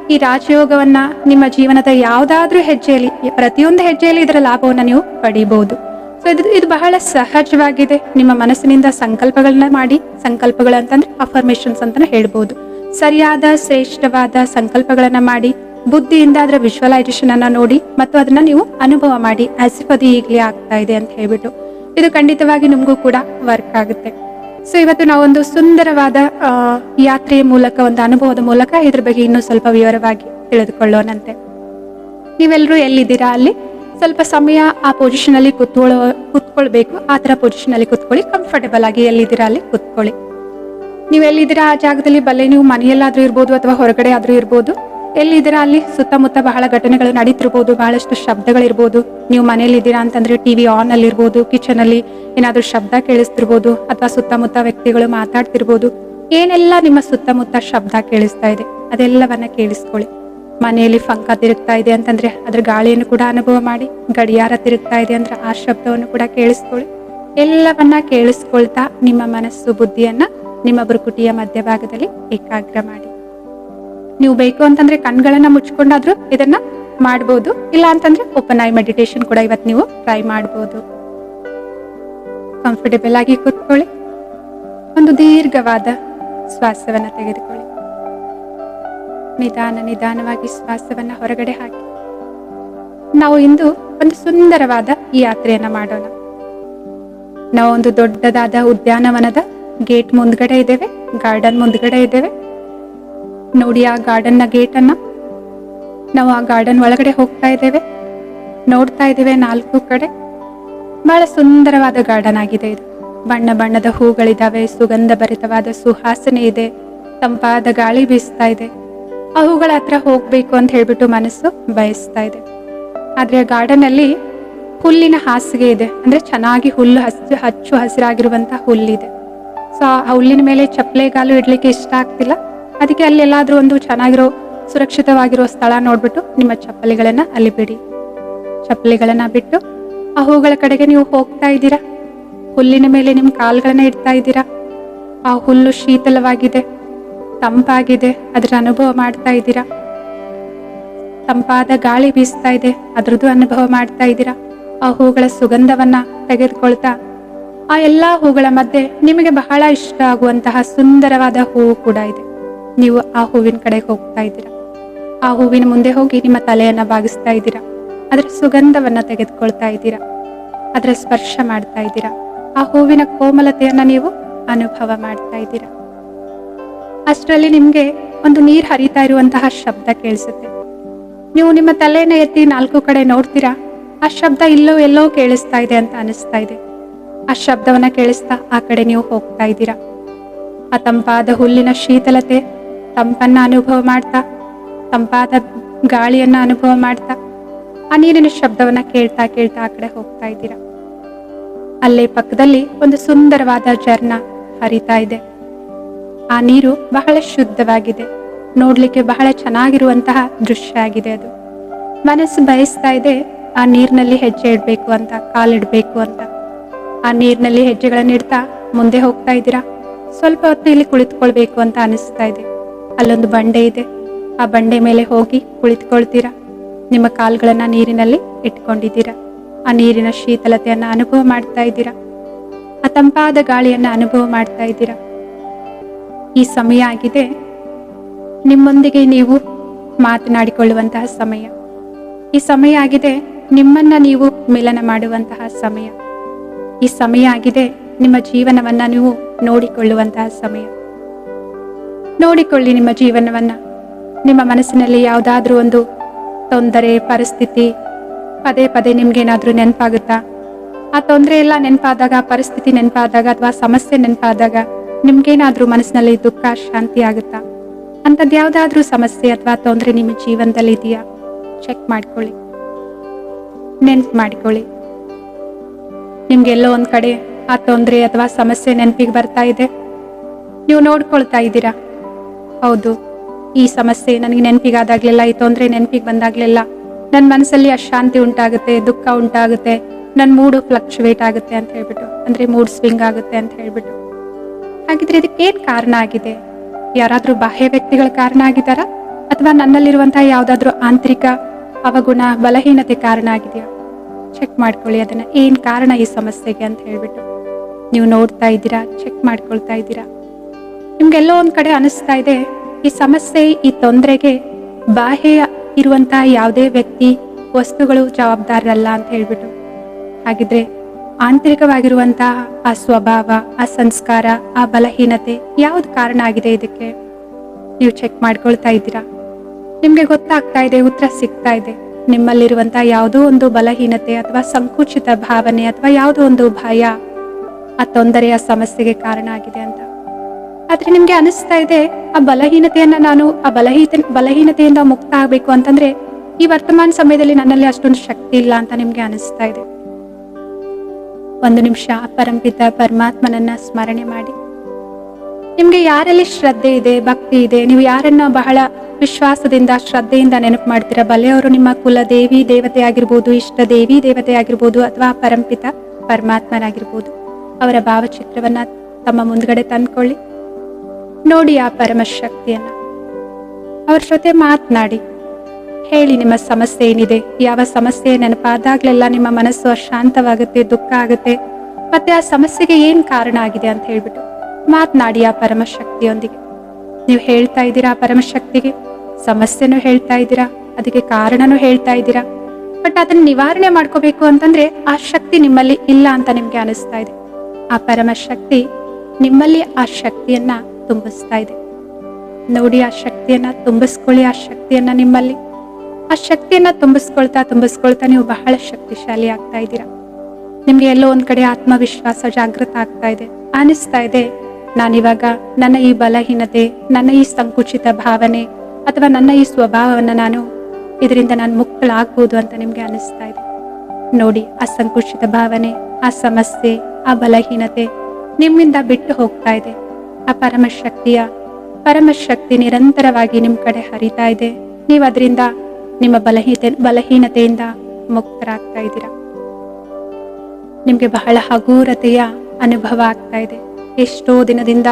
ಈ ರಾಜಯೋಗವನ್ನ ನಿಮ್ಮ ಜೀವನದ ಯಾವುದಾದ್ರೂ ಹೆಜ್ಜೆಯಲ್ಲಿ, ಪ್ರತಿಯೊಂದು ಹೆಜ್ಜೆಯಲ್ಲಿ ಇದರ ಲಾಭವನ್ನ ನೀವು ಪಡಿಬಹುದು. ಸೊ ಇದು ಇದು ಬಹಳ ಸಹಜವಾಗಿದೆ. ನಿಮ್ಮ ಮನಸ್ಸಿನಿಂದ ಸಂಕಲ್ಪಗಳನ್ನ ಮಾಡಿ, ಸಂಕಲ್ಪಗಳು ಅಂತಂದ್ರೆ ಅಫರ್ಮೇಶನ್ಸ್ ಅಂತಾನೆ ಹೇಳ್ಬೋದು. ಸರಿಯಾದ, ಶ್ರೇಷ್ಠವಾದ ಸಂಕಲ್ಪಗಳನ್ನ ಮಾಡಿ, ಬುದ್ಧಿಯಿಂದ ಅದರ ವಿಶ್ವಲೈಸೇಷನ್ ಅನ್ನ ನೋಡಿ, ಮತ್ತು ಅದನ್ನ ನೀವು ಅನುಭವ ಮಾಡಿ ಆಸ್ ಇಫ್ ಈಗಲೇ ಆಗ್ತಾ ಇದೆ ಅಂತ ಹೇಳ್ಬಿಟ್ಟು. ಇದು ಖಂಡಿತವಾಗಿ ನಿಮಗೂ ಕೂಡ ವರ್ಕ್ ಆಗುತ್ತೆ. ಸೊ ಇವತ್ತು ನಾವೊಂದು ಸುಂದರವಾದ ಯಾತ್ರೆಯ ಮೂಲಕ, ಒಂದು ಅನುಭವದ ಮೂಲಕ ಇದ್ರ ಬಗ್ಗೆ ಇನ್ನೂ ಸ್ವಲ್ಪ ವಿವರವಾಗಿ ತಿಳಿದುಕೊಳ್ಳೋಣಂತೆ. ನೀವೆಲ್ಲರೂ ಎಲ್ಲಿದ್ದೀರಾ ಅಲ್ಲಿ? ಸ್ವಲ್ಪ ಸಮಯ ಆ ಪೊಸಿಷನ್ ಅಲ್ಲಿ ಕುತ್ಕೊಳ್ಳೋ, ಕುತ್ಕೊಳ್ಬೇಕು. ಆ ತರ ಪೊಸಿಷನ್ ಅಲ್ಲಿ ಕುತ್ಕೊಳ್ಳಿ. ಕಂಫರ್ಟಬಲ್ ಆಗಿ ಎಲ್ಲಿದ್ದೀರಾ ಅಲ್ಲಿ ಕುತ್ಕೊಳ್ಳಿ. ನೀವು ಎಲ್ಲಿದ್ದೀರಾ ಆ ಜಾಗದಲ್ಲಿ? ಬಲ್ಲೆ ನೀವು ಮನೆಯಲ್ಲಾದ್ರೂ ಇರ್ಬೋದು ಅಥವಾ ಹೊರಗಡೆ ಆದ್ರೂ ಇರ್ಬೋದು. ಎಲ್ಲಿದ್ದೀರಾ ಅಲ್ಲಿ? ಸುತ್ತಮುತ್ತ ಬಹಳ ಘಟನೆಗಳು ನಡೀತಿರ್ಬೋದು. ಬಹಳಷ್ಟು ಶಬ್ದಗಳಿರ್ಬೋದು. ನೀವು ಮನೆಯಲ್ಲಿದ್ದೀರಾ ಅಂತಂದ್ರೆ ಅಲ್ಲಿ ಇರ್ಬೋದು ಕಿಚನ್ ಅಲ್ಲಿ ಏನಾದ್ರೂ ಶಬ್ದ ಕೇಳಿಸ್ತಿರ್ಬೋದು ಅಥವಾ ಸುತ್ತಮುತ್ತ ವ್ಯಕ್ತಿಗಳು ಮಾತಾಡ್ತಿರ್ಬೋದು. ಏನೆಲ್ಲ ನಿಮ್ಮ ಸುತ್ತಮುತ್ತ ಶಬ್ದ ಕೇಳಿಸ್ತಾ ಇದೆ, ಅದೆಲ್ಲವನ್ನ ಕೇಳಿಸ್ಕೊಳ್ಳಿ. ಮನೆಯಲ್ಲಿ ಫಂಕ ತಿರುಗ್ತಾ ಇದೆ ಅಂತಂದ್ರೆ ಅದ್ರ ಗಾಳಿಯನ್ನು ಕೂಡ ಅನುಭವ ಮಾಡಿ, ಗಡಿಯಾರ ತಿರುಗ್ತಾ ಇದೆ ಅಂದ್ರೆ ಆ ಶಬ್ದವನ್ನು ಕೂಡ ಕೇಳಿಸ್ಕೊಳ್ಳಿ. ಎಲ್ಲವನ್ನ ಕೇಳಿಸ್ಕೊಳ್ತಾ ನಿಮ್ಮ ಮನಸ್ಸು, ಬುದ್ಧಿಯನ್ನ ನಿಮ್ಮ ಬುರುಕುಟಿಯ ಮಧ್ಯಭಾಗದಲ್ಲಿ ಏಕಾಗ್ರ ಮಾಡಿ. ನೀವು ಬೇಕು ಅಂತಂದ್ರೆ ಕಣ್ಗಳನ್ನ ಮುಚ್ಕೊಂಡಾದ್ರೂ ಇದನ್ನ ಮಾಡ್ಬೋದು, ಇಲ್ಲ ಅಂತಂದ್ರೆ ಓಪನ್ ಐ ಮೆಡಿಟೇಷನ್ ಕೂಡ ಇವತ್ತು ನೀವು ಟ್ರೈ ಮಾಡ್ಬೋದು. ಕಂಫರ್ಟೇಬಲ್ ಆಗಿ ಕೂತ್ಕೊಳ್ಳಿ. ಒಂದು ದೀರ್ಘವಾದ ಶ್ವಾಸವನ್ನ ತೆಗೆದುಕೊಳ್ಳಿ. ನಿಧಾನ ನಿಧಾನವಾಗಿ ಶ್ವಾಸವನ್ನ ಹೊರಗಡೆ ಹಾಕಿ. ನಾವು ಇಂದು ಒಂದು ಸುಂದರವಾದ ಈ ಯಾತ್ರೆಯನ್ನ ಮಾಡೋಣ. ನಾವು ಒಂದು ದೊಡ್ಡದಾದ ಉದ್ಯಾನವನದ ಗೇಟ್ ಮುಂದ್ಗಡೆ ಇದ್ದೇವೆ, ಗಾರ್ಡನ್ ಮುಂದ್ಗಡೆ ಇದ್ದೇವೆ. ನೋಡಿ ಆ ಗಾರ್ಡನ್ನ ಗೇಟ್ ಅನ್ನ ನಾವು ಆ ಗಾರ್ಡನ್ ಒಳಗಡೆ ಹೋಗ್ತಾ ಇದ್ದೇವೆ, ನೋಡ್ತಾ ಇದ್ದೇವೆ ನಾಲ್ಕು ಕಡೆ. ಬಹಳ ಸುಂದರವಾದ ಗಾರ್ಡನ್ ಆಗಿದೆ ಇದು. ಬಣ್ಣ ಬಣ್ಣದ ಹೂಗಳಿದ್ದಾವೆ ಸುಗಂಧ ಭರಿತವಾದ ಸುಹಾಸನೆ ಇದೆ, ತಂಪಾದ ಗಾಳಿ ಬೀಸ್ತಾ ಇದೆ. ಆ ಹೂಗಳ ಹತ್ರ ಹೋಗ್ಬೇಕು ಅಂತ ಹೇಳ್ಬಿಟ್ಟು ಮನಸ್ಸು ಬಯಸ್ತಾ ಇದೆ. ಆದ್ರೆ ಗಾರ್ಡನ್ ಅಲ್ಲಿ ಹುಲ್ಲಿನ ಹಾಸಿಗೆ ಇದೆ. ಅಂದ್ರೆ ಚೆನ್ನಾಗಿ ಹುಲ್ಲು ಹಚ್ಚು ಹಚ್ಚು ಹಸಿರಾಗಿರುವಂತಹ ಹುಲ್ಲಿದೆ. ಸೊ ಆ ಹುಲ್ಲಿನ ಮೇಲೆ ಚಪ್ಪಲೆಗಾಲು ಇಡ್ಲಿಕ್ಕೆ ಇಷ್ಟ ಆಗ್ತಿಲ್ಲ. ಅದಕ್ಕೆ ಅಲ್ಲಿ ಎಲ್ಲಾದ್ರೂ ಒಂದು ಚೆನ್ನಾಗಿರೋ ಸುರಕ್ಷಿತವಾಗಿರೋ ಸ್ಥಳ ನೋಡ್ಬಿಟ್ಟು ನಿಮ್ಮ ಚಪ್ಪಲಿಗಳನ್ನ ಅಲ್ಲಿ ಬಿಡಿ. ಚಪ್ಪಲಿಗಳನ್ನ ಬಿಟ್ಟು ಆ ಹೂಗಳ ಕಡೆಗೆ ನೀವು ಹೋಗ್ತಾ ಇದ್ದೀರಾ? ಹುಲ್ಲಿನ ಮೇಲೆ ನಿಮ್ಮ ಕಾಲ್ಗಳನ್ನ ಇಡ್ತಾ ಇದ್ದೀರಾ? ಆ ಹುಲ್ಲು ಶೀತಲವಾಗಿದೆ. ತಂಪಾಗಿದೆ. ಅದರ ಅನುಭವ ಮಾಡ್ತಾ ಇದ್ದೀರಾ? ತಂಪಾದ ಗಾಳಿ ಬೀಸ್ತಾ ಇದೆ. ಅದ್ರದ್ದು ಅನುಭವ ಮಾಡ್ತಾ ಇದ್ದೀರಾ? ಆ ಹೂಗಳ ಸುಗಂಧವನ್ನ ತೆಗೆದುಕೊಳ್ತಾ? ಆ ಎಲ್ಲಾ ಹೂಗಳ ಮಧ್ಯೆ ನಿಮಗೆ ಬಹಳ ಇಷ್ಟ ಆಗುವಂತಹ ಸುಂದರವಾದ ಹೂವು ಕೂಡ ಇದೆ. ನೀವು ಆ ಹೂವಿನ ಕಡೆಗೆ ಹೋಗ್ತಾ ಇದ್ದೀರಾ? ಆ ಹೂವಿನ ಮುಂದೆ ಹೋಗಿ ನಿಮ್ಮ ತಲೆಯನ್ನ ಬಾಗಿಸ್ತಾ ಇದ್ದೀರಾ? ಅದರ ಸುಗಂಧವನ್ನ ತೆಗೆದುಕೊಳ್ತಾ ಇದ್ದೀರಾ? ಅದರ ಸ್ಪರ್ಶ ಮಾಡ್ತಾ ಇದ್ದೀರಾ? ಆ ಹೂವಿನ ಕೋಮಲತೆಯನ್ನ ನೀವು ಅನುಭವ ಮಾಡ್ತಾ ಇದ್ದೀರಾ? ಅಷ್ಟರಲ್ಲಿ ನಿಮ್ಗೆ ಒಂದು ನೀರು ಹರಿತಾ ಇರುವಂತಹ ಶಬ್ದ ಕೇಳಿಸುತ್ತೆ. ನೀವು ನಿಮ್ಮ ತಲೆಯನ್ನ ಎತ್ತಿ ನಾಲ್ಕು ಕಡೆ ನೋಡ್ತೀರಾ? ಆ ಶಬ್ದ ಇಲ್ಲೋ ಎಲ್ಲೋ ಕೇಳಿಸ್ತಾ ಇದೆ ಅಂತ ಅನಿಸ್ತಾ ಇದೆ. ಆ ಶಬ್ದವನ್ನ ಕೇಳಿಸ್ತಾ ಆ ಕಡೆ ನೀವು ಹೋಗ್ತಾ ಇದ್ದೀರಾ. ಆ ತಂಪಾದ ಹುಲ್ಲಿನ ಶೀತಲತೆ ತಂಪನ್ನ ಅನುಭವ ಮಾಡ್ತಾ, ತಂಪಾದ ಗಾಳಿಯನ್ನ ಅನುಭವ ಮಾಡ್ತಾ, ಆ ನೀರಿನ ಶಬ್ದವನ್ನ ಕೇಳ್ತಾ ಕೇಳ್ತಾ ಆ ಕಡೆ ಹೋಗ್ತಾ ಇದ್ದೀರಾ. ಅಲ್ಲೇ ಪಕ್ಕದಲ್ಲಿ ಒಂದು ಸುಂದರವಾದ ಜರ್ನ ಹರಿತಾ ಇದೆ. ಆ ನೀರು ಬಹಳ ಶುದ್ಧವಾಗಿದೆ. ನೋಡ್ಲಿಕ್ಕೆ ಬಹಳ ಚೆನ್ನಾಗಿರುವಂತಹ ದೃಶ್ಯ ಆಗಿದೆ ಅದು. ಮನಸ್ಸು ಬಯಸ್ತಾ ಇದೆ, ಆ ನೀರಿನಲ್ಲಿ ಹೆಜ್ಜೆ ಇಡ್ಬೇಕು ಅಂತ ಕಾಲಿಡ್ಬೇಕು ಅಂತ. ಆ ನೀರಿನಲ್ಲಿ ಹೆಜ್ಜೆಗಳನ್ನ ಇಡ್ತಾ ಮುಂದೆ ಹೋಗ್ತಾ ಇದ್ದೀರಾ? ಸ್ವಲ್ಪ ಹೊತ್ತು ಇಲ್ಲಿ ಕುಳಿತುಕೊಳ್ಬೇಕು ಅಂತ ಅನಿಸ್ತಾ ಇದೆ. ಅಲ್ಲೊಂದು ಬಂಡೆ ಇದೆ. ಆ ಬಂಡೆ ಮೇಲೆ ಹೋಗಿ ಕುಳಿತುಕೊಳ್ತೀರಾ? ನಿಮ್ಮ ಕಾಲ್ಗಳನ್ನ ನೀರಿನಲ್ಲಿ ಇಟ್ಕೊಂಡಿದ್ದೀರಾ? ಆ ನೀರಿನ ಶೀತಲತೆಯನ್ನ ಅನುಭವ ಮಾಡ್ತಾ ಇದ್ದೀರಾ? ಆ ತಂಪಾದ ಗಾಳಿಯನ್ನ ಅನುಭವ ಮಾಡ್ತಾ ಇದ್ದೀರಾ? ಈ ಸಮಯ ಆಗಿದೆ. ನಿಮ್ಮೊಂದಿಗೆ ನೀವು ಮಾತನಾಡಿಕೊಳ್ಳುವಂತಹ ಸಮಯ. ಈ ಸಮಯ ಆಗಿದೆ. ನಿಮ್ಮನ್ನ ನೀವು ಮಿಲನ ಮಾಡುವಂತಹ ಸಮಯ. ಈ ಸಮಯ ಆಗಿದೆ. ನಿಮ್ಮ ಜೀವನವನ್ನ ನೀವು ನೋಡಿಕೊಳ್ಳುವಂತಹ ಸಮಯ. ನೋಡಿಕೊಳ್ಳಿ ನಿಮ್ಮ ಜೀವನವನ್ನ. ನಿಮ್ಮ ಮನಸ್ಸಿನಲ್ಲಿ ಯಾವುದಾದ್ರೂ ಒಂದು ತೊಂದರೆ, ಪರಿಸ್ಥಿತಿ, ಪದೇ ಪದೇ ನಿಮ್ಗೇನಾದ್ರೂ ನೆನಪಾಗುತ್ತಾ? ಆ ತೊಂದರೆ ಎಲ್ಲ ನೆನಪಾದಾಗ, ಪರಿಸ್ಥಿತಿ ನೆನಪಾದಾಗ ಅಥವಾ ಸಮಸ್ಯೆ ನೆನಪಾದಾಗ ನಿಮ್ಗೇನಾದ್ರೂ ಮನಸ್ಸಿನಲ್ಲಿ ದುಃಖ, ಶಾಂತಿ ಆಗುತ್ತಾ? ಅಂಥದ್ದು ಯಾವುದಾದ್ರೂ ಸಮಸ್ಯೆ ಅಥವಾ ತೊಂದರೆ ನಿಮ್ಮ ಜೀವನದಲ್ಲಿ ಇದೆಯಾ ಚೆಕ್ ಮಾಡ್ಕೊಳ್ಳಿ. ನೆನ್ಪು ಮಾಡ್ಕೊಳ್ಳಿ. ನಿಮ್ಗೆಲ್ಲೋ ಒಂದ್ ಕಡೆ ಆ ತೊಂದರೆ ಅಥವಾ ಸಮಸ್ಯೆ ನೆನಪಿಗೆ ಬರ್ತಾ ಇದೆ. ನೀವು ನೋಡ್ಕೊಳ್ತಾ ಇದ್ದೀರಾ? ಹೌದು. ಈ ಸಮಸ್ಯೆ ನನಗೆ ನೆನಪಿಗಾದಾಗ್ಲೆಲ್ಲ, ಈ ತೊಂದರೆ ನೆನಪಿಗೆ ಬಂದಾಗ್ಲೆಲ್ಲ. ನನ್ನ ಮನಸ್ಸಲ್ಲಿ ಅಶಾಂತಿ ಉಂಟಾಗುತ್ತೆ, ದುಃಖ ಉಂಟಾಗುತ್ತೆ ನನ್ನ ಮೂಡು ಫ್ಲಕ್ಚುವೇಟ್ ಆಗುತ್ತೆ ಅಂತ ಹೇಳ್ಬಿಟ್ಟು, ಅಂದ್ರೆ ಮೂಡ್ ಸ್ವಿಂಗ್ ಆಗುತ್ತೆ ಅಂತ ಹೇಳ್ಬಿಟ್ಟು. ಹಾಗಿದ್ರೆ ಇದಕ್ಕೆ ಏನ್ ಕಾರಣ ಆಗಿದೆ? ಯಾರಾದ್ರೂ ಬಾಹ್ಯ ವ್ಯಕ್ತಿಗಳ ಕಾರಣ ಆಗಿದಾರಾ ಅಥವಾ ನನ್ನಲ್ಲಿರುವಂತಹ ಯಾವ್ದಾದ್ರೂ ಆಂತರಿಕ ಅವಗುಣ, ಬಲಹೀನತೆ ಕಾರಣ ಆಗಿದೆಯಾ? ಚೆಕ್ ಮಾಡ್ಕೊಳ್ಳಿ, ಅದನ್ನ ಏನ್ ಕಾರಣ ಈ ಸಮಸ್ಯೆಗೆ ಅಂತ ಹೇಳ್ಬಿಟ್ಟು. ನೀವು ನೋಡ್ತಾ ಇದ್ದೀರಾ ಚೆಕ್ ಮಾಡ್ಕೊಳ್ತಾ ಇದ್ದೀರಾ? ನಿಮ್ಗೆಲ್ಲೋ ಒಂದ್ ಕಡೆ ಅನಿಸ್ತಾ ಇದೆ, ಈ ಸಮಸ್ಯೆ, ಈ ತೊಂದರೆಗೆ ಬಾಹ್ಯ ಇರುವಂತಹ ಯಾವುದೇ ವ್ಯಕ್ತಿ, ವಸ್ತುಗಳು ಜವಾಬ್ದಾರರಲ್ಲ ಅಂತ ಹೇಳ್ಬಿಟ್ಟು. ಹಾಗಿದ್ರೆ ಆಂತರಿಕವಾಗಿರುವಂತಹ ಆ ಸ್ವಭಾವ, ಆ ಸಂಸ್ಕಾರ, ಆ ಬಲಹೀನತೆ ಯಾವ್ದು ಕಾರಣ ಆಗಿದೆ ಇದಕ್ಕೆ? ನೀವು ಚೆಕ್ ಮಾಡ್ಕೊಳ್ತಾ ಇದ್ದೀರಾ? ನಿಮ್ಗೆ ಗೊತ್ತಾಗ್ತಾ ಇದೆ, ಉತ್ತರ ಸಿಗ್ತಾ ಇದೆ. ನಿಮ್ಮಲ್ಲಿರುವಂತಹ ಯಾವುದೋ ಒಂದು ಬಲಹೀನತೆ ಅಥವಾ ಸಂಕುಚಿತ ಭಾವನೆ ಅಥವಾ ಯಾವುದೋ ಒಂದು ಭಯ, ಆ ತೊಂದರೆಯ ಸಮಸ್ಯೆಗೆ ಕಾರಣ ಆಗಿದೆ ಅಂತ. ಆದ್ರೆ ನಿಮ್ಗೆ ಅನಿಸ್ತಾ ಇದೆ, ಆ ಬಲಹೀನತೆಯನ್ನ ನಾನು, ಆ ಬಲಹೀತ, ಬಲಹೀನತೆಯಿಂದ ಮುಕ್ತ ಆಗ್ಬೇಕು ಅಂತಂದ್ರೆ ಈ ವರ್ತಮಾನ ಸಮಯದಲ್ಲಿ ನನ್ನಲ್ಲಿ ಅಷ್ಟೊಂದು ಶಕ್ತಿ ಇಲ್ಲ ಅಂತ ನಿಮ್ಗೆ ಅನಿಸ್ತಾ ಇದೆ. ಒಂದು ನಿಮಿಷ ಪರಂಪಿತ ಪರಮಾತ್ಮನನ್ನ ಸ್ಮರಣೆ ಮಾಡಿ. ನಿಮ್ಗೆ ಯಾರಲ್ಲಿ ಶ್ರದ್ಧೆ ಇದೆ, ಭಕ್ತಿ ಇದೆ, ನೀವು ಯಾರನ್ನ ಬಹಳ ವಿಶ್ವಾಸದಿಂದ, ಶ್ರದ್ಧೆಯಿಂದ ನೆನಪು ಮಾಡ್ತೀರಾ? ಬಲೆ ಅವರು ನಿಮ್ಮ ಕುಲ ದೇವಿ ದೇವತೆ ಆಗಿರ್ಬೋದು, ಇಷ್ಟ ದೇವಿ ದೇವತೆ ಆಗಿರ್ಬೋದು, ಅಥವಾ ಪರಂಪಿತ ಪರಮಾತ್ಮನಾಗಿರ್ಬೋದು, ಅವರ ಭಾವಚಿತ್ರವನ್ನ ತಮ್ಮ ಮುಂದ್ಗಡೆ ತಂದ್ಕೊಳ್ಳಿ. ನೋಡಿ ಆ ಪರಮಶಕ್ತಿಯನ್ನ. ಅವ್ರ ಜೊತೆ ಮಾತನಾಡಿ. ಹೇಳಿ ನಿಮ್ಮ ಸಮಸ್ಯೆ ಏನಿದೆ? ಯಾವ ಸಮಸ್ಯೆ ನೆನಪಾದಾಗ್ಲೆಲ್ಲ ನಿಮ್ಮ ಮನಸ್ಸು ಅಶಾಂತವಾಗುತ್ತೆ, ದುಃಖ ಆಗುತ್ತೆ. ಮತ್ತೆ ಆ ಸಮಸ್ಯೆಗೆ ಏನ್ ಕಾರಣ ಆಗಿದೆ ಅಂತ ಹೇಳ್ಬಿಟ್ಟು ಮಾತನಾಡಿ ಆ ಪರಮಶಕ್ತಿಯೊಂದಿಗೆ. ನೀವು ಹೇಳ್ತಾ ಇದ್ದೀರಾ ಆ ಪರಮಶಕ್ತಿಗೆ? ಸಮಸ್ಯೆನೂ ಹೇಳ್ತಾ ಇದ್ದೀರಾ, ಅದಕ್ಕೆ ಕಾರಣನೂ ಹೇಳ್ತಾ ಇದ್ದೀರಾ? ಬಟ್ ಅದನ್ನ ನಿವಾರಣೆ ಮಾಡ್ಕೋಬೇಕು ಅಂತಂದ್ರೆ ಆ ಶಕ್ತಿ ನಿಮ್ಮಲ್ಲಿ ಇಲ್ಲ ಅಂತ ನಿಮ್ಗೆ ಅನಿಸ್ತಾ ಇದೆ. ಆ ಪರಮಶಕ್ತಿ ನಿಮ್ಮಲ್ಲಿ ಆ ಶಕ್ತಿಯನ್ನ ತುಂಬಿಸ್ತಾ ಇದೆ. ನೋಡಿ ಆ ಶಕ್ತಿಯನ್ನ, ತುಂಬಿಸ್ಕೊಳ್ಳಿ ಆ ಶಕ್ತಿಯನ್ನ ನಿಮ್ಮಲ್ಲಿ. ಆ ಶಕ್ತಿಯನ್ನ ತುಂಬಿಸ್ಕೊಳ್ತಾ ತುಂಬಿಸ್ಕೊಳ್ತಾ ನೀವು ಬಹಳ ಶಕ್ತಿಶಾಲಿ ಆಗ್ತಾ ಇದ್ದೀರಾ. ನಿಮ್ಗೆ ಎಲ್ಲೋ ಒಂದ್ ಕಡೆ ಆತ್ಮವಿಶ್ವಾಸ ಜಾಗೃತ ಆಗ್ತಾ ಇದೆ. ಅನಿಸ್ತಾ ಇದೆ, ನಾನಿವಾಗ ನನ್ನ ಈ ಬಲಹೀನತೆ, ನನ್ನ ಈ ಸಂಕುಚಿತ ಭಾವನೆ ಅಥವಾ ನನ್ನ ಈ ಸ್ವಭಾವವನ್ನ ನಾನು ಇದರಿಂದ ನಾನು ಮುಕ್ತಳಾಗ್ಬೋದು ಅಂತ ನಿಮ್ಗೆ ಅನಿಸ್ತಾ ಇದೆ. ನೋಡಿ, ಆ ಸಂಕುಚಿತ ಭಾವನೆ, ಆ ಸಮಸ್ಯೆ, ಆ ಬಲಹೀನತೆ ನಿಮ್ಮಿಂದ ಬಿಟ್ಟು ಹೋಗ್ತಾ ಇದೆ. ಆ ಪರಮಶಕ್ತಿಯ, ಪರಮಶಕ್ತಿ ನಿರಂತರವಾಗಿ ನಿಮ್ ಕಡೆ ಹರಿತಾ ಇದೆ. ನೀವು ಅದರಿಂದ ನಿಮ್ಮ ಬಲಹೀನ ಬಲಹೀನತೆಯಿಂದ ಮುಕ್ತರಾಗ್ತಾ ಇದ್ದೀರಾ? ನಿಮ್ಗೆ ಬಹಳ ಹಗೂರತೆಯ ಅನುಭವ ಆಗ್ತಾ ಇದೆ. ಎಷ್ಟೋ ದಿನದಿಂದ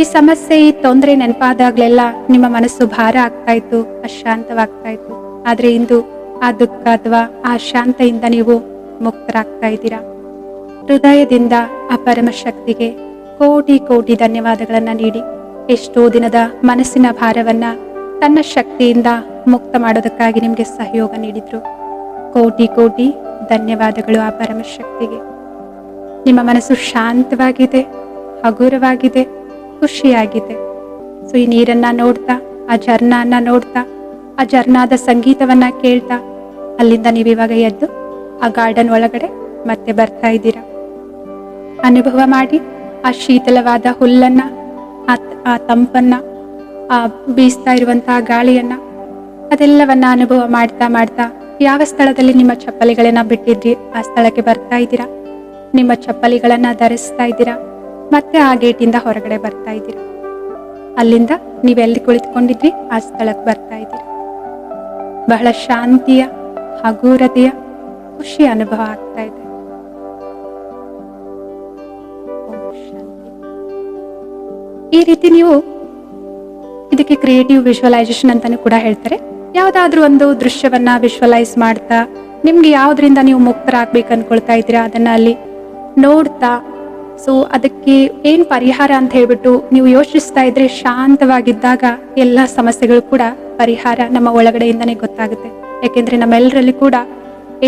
ಈ ಸಮಸ್ಯೆ, ಈ ತೊಂದರೆ ನೆನಪಾದಾಗ್ಲೆಲ್ಲ ನಿಮ್ಮ ಮನಸ್ಸು ಭಾರ ಆಗ್ತಾ ಇತ್ತು, ಅಶಾಂತವಾಗ್ತಾ ಇತ್ತು. ಆದ್ರೆ ಇಂದು ಆ ದುಃಖ ಅಥವಾ ಆ ಶಾಂತೆಯಿಂದ ನೀವು ಮುಕ್ತರಾಗ್ತಾ ಇದ್ದೀರಾ? ಹೃದಯದಿಂದ ಆ ಪರಮಶಕ್ತಿಗೆ ಕೋಟಿ ಕೋಟಿ ಧನ್ಯವಾದಗಳನ್ನ ನೀಡಿ. ಎಷ್ಟೋ ದಿನದ ಮನಸ್ಸಿನ ಭಾರವನ್ನ ತನ್ನ ಶಕ್ತಿಯಿಂದ ಮುಕ್ತ ಮಾಡೋದಕ್ಕಾಗಿ ನಿಮಗೆ ಸಹಯೋಗ ನೀಡಿದ್ರು. ಕೋಟಿ ಕೋಟಿ ಧನ್ಯವಾದಗಳು ಆ ಪರಮಶಕ್ತಿಗೆ. ನಿಮ್ಮ ಮನಸ್ಸು ಶಾಂತವಾಗಿದೆ, ಹಗುರವಾಗಿದೆ, ಖುಷಿಯಾಗಿದೆ. ಸೊ ಈ ನೀರನ್ನ ನೋಡ್ತಾ, ಆ ಜರ್ನಾನ ನೋಡ್ತಾ, ಆ ಜರ್ನಾದ ಸಂಗೀತವನ್ನ ಕೇಳ್ತಾ, ಅಲ್ಲಿಂದ ನೀವು ಇವಾಗ ಎದ್ದು ಆ ಗಾರ್ಡನ್ ಒಳಗಡೆ ಮತ್ತೆ ಬರ್ತಾ ಇದ್ದೀರಾ. ಅನುಭವ ಮಾಡಿ, ಆ ಶೀತಲವಾದ ಹುಲ್ಲನ್ನ ಆ ತಂಪನ್ನ, ಆ ಬೀಸ್ತಾ ಇರುವಂತಹ ಗಾಳಿಯನ್ನ ಅದೆಲ್ಲವನ್ನ ಅನುಭವ ಮಾಡ್ತಾ ಮಾಡ್ತಾ ಯಾವ ಸ್ಥಳದಲ್ಲಿ ನಿಮ್ಮ ಚಪ್ಪಲಿಗಳನ್ನ ಬಿಟ್ಟಿದ್ರಿ, ಆ ಸ್ಥಳಕ್ಕೆ ಬರ್ತಾ ಇದ್ದೀರಾ? ನಿಮ್ಮ ಚಪ್ಪಲಿಗಳನ್ನ ಧರಿಸ್ತಾ ಇದ್ದೀರಾ? ಮತ್ತೆ ಆ ಗೇಟಿಂದ ಹೊರಗಡೆ ಬರ್ತಾ ಇದ್ದೀರಾ? ಅಲ್ಲಿಂದ ನೀವೆಲ್ಲಿ ಕುಳಿತುಕೊಂಡಿದ್ರಿ, ಆ ಸ್ಥಳಕ್ಕೆ ಬರ್ತಾ ಇದ್ದೀರಾ? ಬಹಳ ಶಾಂತಿಯ, ಹಗುರತೆಯ, ಖುಷಿ ಅನುಭವ ಆಗ್ತಾ ಇದೆ. ಈ ರೀತಿ ನೀವು ಇದಕ್ಕೆ ಕ್ರಿಯೇಟಿವ್ ವಿಜುವಲೈಸೇಷನ್ ಅಂತಾನೂ ಕೂಡ ಹೇಳ್ತಾರೆ. ಯಾವ್ದಾದ್ರೂ ಒಂದು ದೃಶ್ಯವನ್ನ ವಿಶ್ವಲೈಸ್ ಮಾಡ್ತಾ, ನಿಮ್ಗೆ ಯಾವ್ದ್ರಿಂದ ನೀವು ಮುಕ್ತರಾಗ್ಬೇಕು ಅನ್ಕೊಳ್ತಾ ಇದ್ದೀರಾ? ಅದನ್ನ ಅಲ್ಲಿ ನೋಡ್ತಾ ಸೊ ಅದಕ್ಕೆ ಏನ್ ಪರಿಹಾರ ಅಂತ ಹೇಳ್ಬಿಟ್ಟು ನೀವು ಯೋಚಿಸ್ತಾ ಇದ್ರೆ ಶಾಂತವಾಗಿದ್ದಾಗ ಎಲ್ಲ ಸಮಸ್ಯೆಗಳು ಕೂಡ ಪರಿಹಾರ ನಮ್ಮ ಒಳಗಡೆಯಿಂದನೇ ಗೊತ್ತಾಗುತ್ತೆ. ಯಾಕೆಂದ್ರೆ ನಮ್ಮೆಲ್ಲರಲ್ಲಿ ಕೂಡ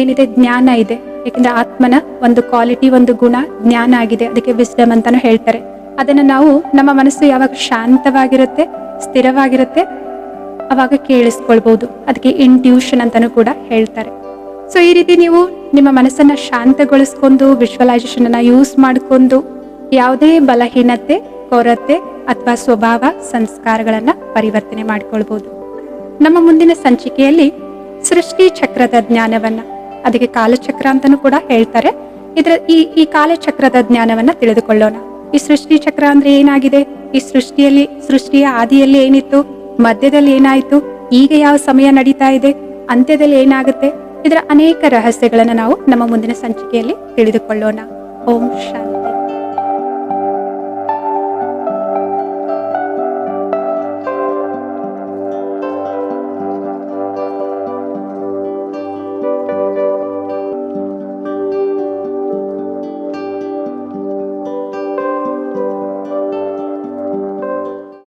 ಏನಿದೆ? ಜ್ಞಾನ ಇದೆ. ಯಾಕೆಂದ್ರೆ ಆತ್ಮನ ಒಂದು ಕ್ವಾಲಿಟಿ ಒಂದು ಗುಣ ಜ್ಞಾನ ಆಗಿದೆ. ಅದಕ್ಕೆ ವಿಸ್ಡಮ್ ಅಂತಾನು ಹೇಳ್ತಾರೆ. ಅದನ್ನ ನಾವು ನಮ್ಮ ಮನಸ್ಸು ಯಾವಾಗ ಶಾಂತವಾಗಿರುತ್ತೆ, ಸ್ಥಿರವಾಗಿರುತ್ತೆ ಅವಾಗ ಕೇಳಿಸ್ಕೊಳ್ಬಹುದು ಅದಕ್ಕೆ ಇಂಟ್ಯೂಷನ್ ಅಂತಾನೂ ಕೂಡ ಹೇಳ್ತಾರೆ. ಸೊ ಈ ರೀತಿ ನೀವು ನಿಮ್ಮ ಮನಸ್ಸನ್ನ ಶಾಂತಗೊಳಿಸ್ಕೊಂಡು ವಿಶ್ವಲೈಸೇಷನ್ ಅನ್ನ ಯೂಸ್ ಮಾಡ್ಕೊಂಡು, ಯಾವುದೇ ಬಲಹೀನತೆ, ಕೊರತೆ ಅಥವಾ ಸ್ವಭಾವ ಸಂಸ್ಕಾರಗಳನ್ನ ಪರಿವರ್ತನೆ ಮಾಡಿಕೊಳ್ಬಹುದು ನಮ್ಮ ಮುಂದಿನ ಸಂಚಿಕೆಯಲ್ಲಿ ಸೃಷ್ಟಿ ಚಕ್ರದ ಜ್ಞಾನವನ್ನ, ಅದಕ್ಕೆ ಕಾಲಚಕ್ರ ಅಂತಾನೂ ಕೂಡ ಹೇಳ್ತಾರೆ. ಇದರ ಈ ಈ ಕಾಲಚಕ್ರದ ಜ್ಞಾನವನ್ನ ತಿಳಿದುಕೊಳ್ಳೋಣ. ಈ ಸೃಷ್ಟಿ ಚಕ್ರ ಅಂದ್ರೆ ಏನಾಗಿದೆ? ಈ ಸೃಷ್ಟಿಯಲ್ಲಿ, ಸೃಷ್ಟಿಯ ಆದಿಯಲ್ಲಿ ಏನಿತ್ತು? ಮಧ್ಯದಲ್ಲಿ ಏನಾಯ್ತು? ಈಗ ಯಾವ ಸಮಯ ನಡೀತಾ ಇದೆ? ಅಂತ್ಯದಲ್ಲಿ ಏನಾಗುತ್ತೆ? ಇದರ ಅನೇಕ ರಹಸ್ಯಗಳನ್ನ ನಾವು ನಮ್ಮ ಮುಂದಿನ ಸಂಚಿಕೆಯಲ್ಲಿ ತಿಳಿದುಕೊಳ್ಳೋಣ. ಓಂ ಶಾಂತಿ.